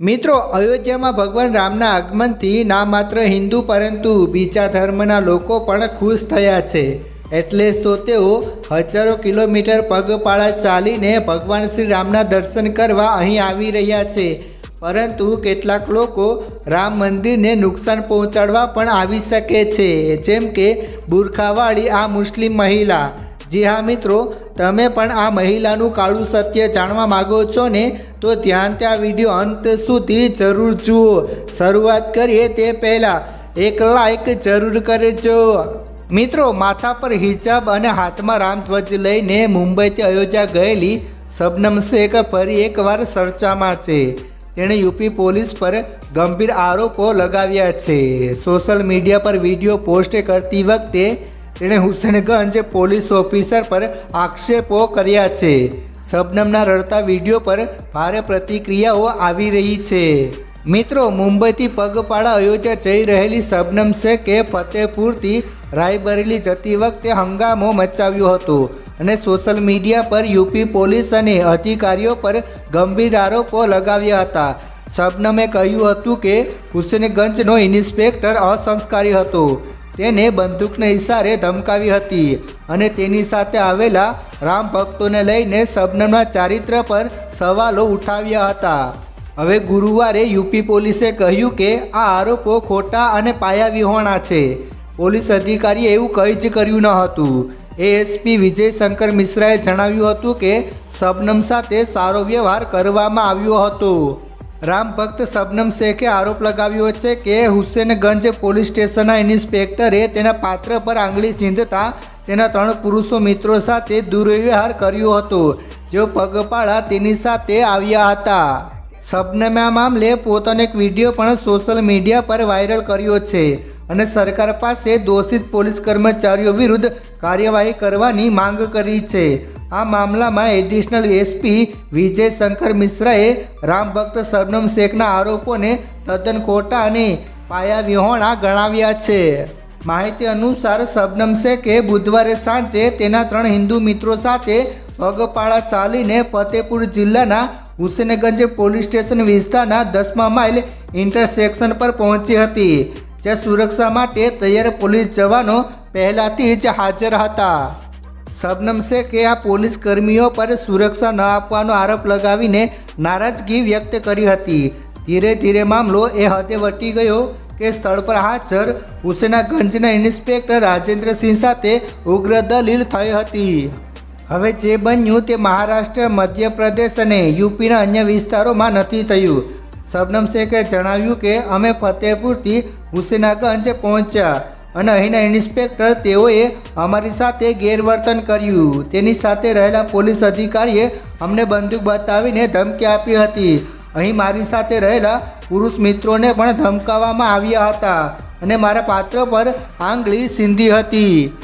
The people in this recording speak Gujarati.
મિત્રો, અયોધ્યામાં ભગવાન રામના આગમનથી ના માત્ર હિન્દુ પરંતુ બીજા ધર્મના લોકો પણ ખુશ થયા છે. એટલે જ તો તેઓ હજારો કિલોમીટર પગપાળા ચાલીને ભગવાન શ્રી રામના દર્શન કરવા અહીં આવી રહ્યા છે. પરંતુ કેટલાક લોકો રામ મંદિરને નુકસાન પહોંચાડવા પણ આવી શકે છે. જેમ કે બુરખાવાળી આ મુસ્લિમ મહિલા. જી હા મિત્રો તમે પણ આ મહિલાનું કાળું સત્ય જાણવા માગો છો ને, તો ધ્યાનથી આ વીડિયો અંત સુધી જરૂર જુઓ. શરૂઆત કરીએ તે પહેલાં એક લાઈક જરૂર કરજો. મિત્રો, માથા પર હિજાબ અને હાથમાં રામધ્વજ લઈને મુંબઈથી અયોધ્યા ગયેલી શબનમ શેખ ફરી એકવાર ચર્ચામાં છે. તેણે યુપી પોલીસ પર ગંભીર આરોપો લગાવ્યા છે. સોશિયલ મીડિયા પર વીડિયો પોસ્ટ કરતી વખતે તેણે હુસેનગંજ પોલીસ ઓફિસર પર આક્ષેપો કર્યા છે. શબનમના રડતા વીડિયો પર ભારે પ્રતિક્રિયાઓ આવી રહી છે. મિત્રો, મુંબઈથી પગપાળા અયોધ્યા જઈ રહેલી શબનમ શેખે ફતેહપુરથી રાયબરેલી જતી વખતે હંગામો મચાવ્યો હતો અને સોશિયલ મીડિયા પર યુપી પોલીસ અને અધિકારીઓ પર ગંભીર આરોપો લગાવ્યા હતા. શબનમે કહ્યું હતું કે, હુસેનગંજનો ઇન્સ્પેક્ટર અસંસ્કારી હતો. તેને બંદૂકને ઇશારે ધમકાવી હતી અને તેની સાથે આવેલા રામ ભક્તોને લઈને શબનમના ચારિત્ર પર સવાલો ઉઠાવ્યા હતા. હવે ગુરુવારે યુપી પોલીસે કહ્યું કે આ આરોપો ખોટા અને પાયા વિહોણા છે. પોલીસ અધિકારીએ એવું કંઈ જ કર્યું ન હતું. એએસપી વિજય શંકર મિશ્રાએ જણાવ્યું હતું કે શબનમ સાથે સારો વ્યવહાર કરવામાં આવ્યો હતો. રામ ભક્ત શબનમ શેખે આરોપ લગાવ્યો છે કે હુસેનગંજ પોલીસ સ્ટેશનના ઇન્સ્પેક્ટરે તેના પાત્ર પર આંગળી ચીંધતા તેના ત્રણ પુરુષો મિત્રો સાથે દુર્વ્યવહાર કર્યો હતો. જેઓ પગપાળા તેની સાથે આવ્યા હતા. શબનમે આ મામલે પોતાનો એક વીડિયો પણ સોશિયલ મીડિયા પર વાયરલ કર્યો છે અને સરકાર પાસે દોષિત પોલીસ કર્મચારીઓ વિરુદ્ધ કાર્યવાહી કરવાની માંગ કરી છે. આ મામલામાં એડિશનલ એસપી વિજય શંકર મિશ્રાએ રામ ભક્ત શબનમ શેખના આરોપોને તદ્દન ખોટા અને પાયાવિહોણા ગણાવ્યા છે. માહિતી અનુસાર શબનમ શેખે બુધવારે સાંજે તેના ત્રણ હિન્દુ મિત્રો સાથે પગપાળા ચાલીને ફતેપુર જિલ્લાના હુસેનગંજ પોલીસ સ્ટેશન વિસ્તારના દસમા માઇલ ઇન્ટરસેક્શન પર પહોંચી હતી, જ્યાં સુરક્ષા માટે તૈયાર પોલીસ જવાનો પહેલાથી જ હાજર હતા. શબનમ શેખે આ પોલીસ કર્મીઓ પર સુરક્ષા ન આપવાનો આરોપ લગાવીને નારાજગી વ્યક્ત કરી હતી. ધીરે ધીરે મામલો એ હદે વટી ગયો કે સ્થળ પર હાજર હુસેનાગંજના ઇન્સ્પેક્ટર રાજેન્દ્રસિંહ સાથે ઉગ્ર દલીલ થઈ હતી. હવે જે બન્યું તે મહારાષ્ટ્ર, મધ્યપ્રદેશ અને યુપીના અન્ય વિસ્તારોમાં નથી થયું. શબનમ શેખે જણાવ્યું કે અમે ફતેહપુરથી હુસેનાગંજ પહોંચ્યા. અને અહીંના ઇન્સ્પેક્ટર તેઓએ અમારી સાથે ગેરવર્તન કર્યું. તેની સાથે રહેલા પોલીસ અધિકારીએ અમને બંદૂક બતાવીને ધમકી આપી હતી. અહીં મારી સાથે રહેલા પુરુષ મિત્રોને પણ ધમકાવવામાં આવ્યા હતા અને મારા પાત્ર પર આંગળી સીંધી હતી.